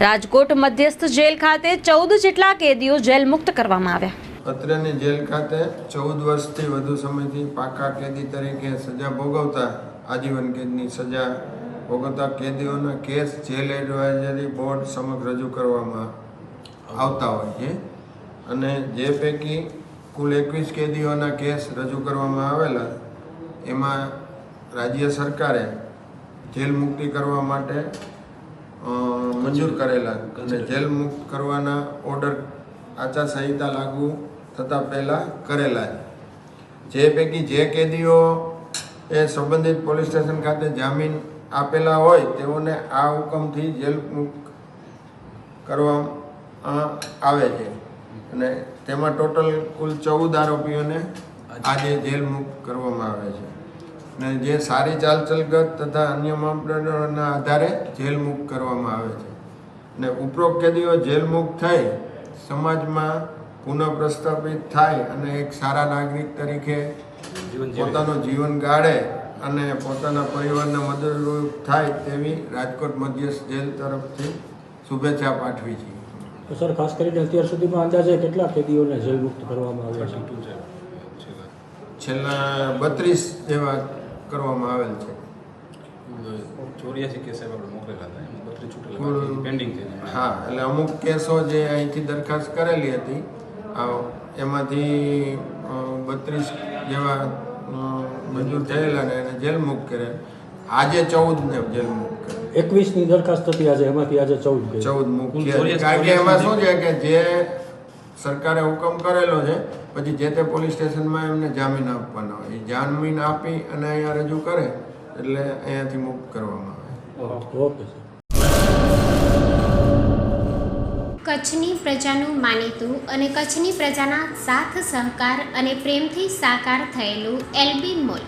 રાજકોટ મધ્યસ્થ જેલ ખાતે ચૌદ જેટલા કેદીઓ જેલ મુક્ત કરવામાં આવ્યા. અત્રેની જેલ ખાતે ચૌદ વર્ષથી વધુ સમયથી પાકા કેદી તરીકે સજા ભોગવતા આજીવન કેદની સજા ભોગવતા કેદીઓના કેસ જેલ એડવાઇઝરી બોર્ડ સમક્ષ રજૂ કરવામાં આવતા હોય છે. અને જે પૈકી કુલ એકવીસ કેદીઓના કેસ રજૂ કરવામાં આવેલા, એમાં રાજ્ય સરકારે જેલ મુક્તિ કરવા માટે મંજૂર કરેલા અને જેલ મુક્ત કરવાના ઓર્ડર આચારસંહિતા લાગુ થતાં પહેલાં કરેલા જે પૈકી જે કેદીઓ એ સંબંધિત પોલીસ સ્ટેશન ખાતે જામીન આપેલા હોય તેઓને આ હુકમથી જેલ મુક્ત કરવામાં આવે છે. અને તેમાં ટોટલ કુલ ચૌદ આરોપીઓને આજે જેલ મુક્ત કરવામાં આવે છે. અને જે સારી ચાલચલગત તથા અન્ય માપદંડોના આધારે જેલ મુક્ત કરવામાં આવે છે. અને ઉપરોક્ત કેદીઓ જેલ મુક્ત થઈ સમાજમાં પુનઃ પ્રસ્થાપિત થાય અને એક સારા નાગરિક તરીકે પોતાનું જીવન ગાળે અને પોતાના પરિવારને મદદરૂપ થાય તેવી રાજકોટ મધ્યસ્થ જેલ તરફથી શુભેચ્છા પાઠવી છે. તો સર ખાસ કરીને અત્યાર સુધીમાં અંદાજે કેટલા કેદીઓને જેલ મુક્ત કરવામાં આવ્યા છે? છેલ્લા બત્રીસ જેવા કરવામાં આવેલ છે. ચોર્યાસી કેસ આપણે મોકલેલા હતા. એમાં બત્રીસ છૂટેલા પેન્ડિંગ છે. હા એટલે અમુક કેસો જે અહીંથી દરખાસ્ત કરેલી હતી આ એમાંથી બત્રીસ જેવા મંજૂર થયેલા ને એને જેલ મુક્ત કરેલ આજે ચૌદ ને જેલ મુક્ત કરેલ એકવીસની દરખાસ્ત હતી આજે એમાંથી આજે ચૌદ ચૌદ મુક્ત કારણ કે એમાં શું છે કે જે સરકારે હુકમ કરેલો છે પછી જે તે પોલીસ સ્ટેશનમાં એમને જામીન આપવાનો હોય. એ જામીન આપી અને અહીંયા રજૂ કરે એટલે અહીંયાથી મુક્ત કરવામાં આવે. ઓકે કચ્છની પ્રજાનું માનીતું અને કચ્છની પ્રજાના સાથ સહકાર અને પ્રેમથી સાકાર થયેલું એલબી મોલ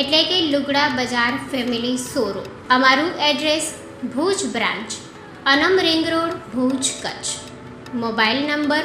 એટલે કે લુગડા બજાર ફેમિલી સોરો અમારું એડ્રેસ ભુજ બ્રાન્ચ અનમ ring road Bhuj Kutch. Mobile number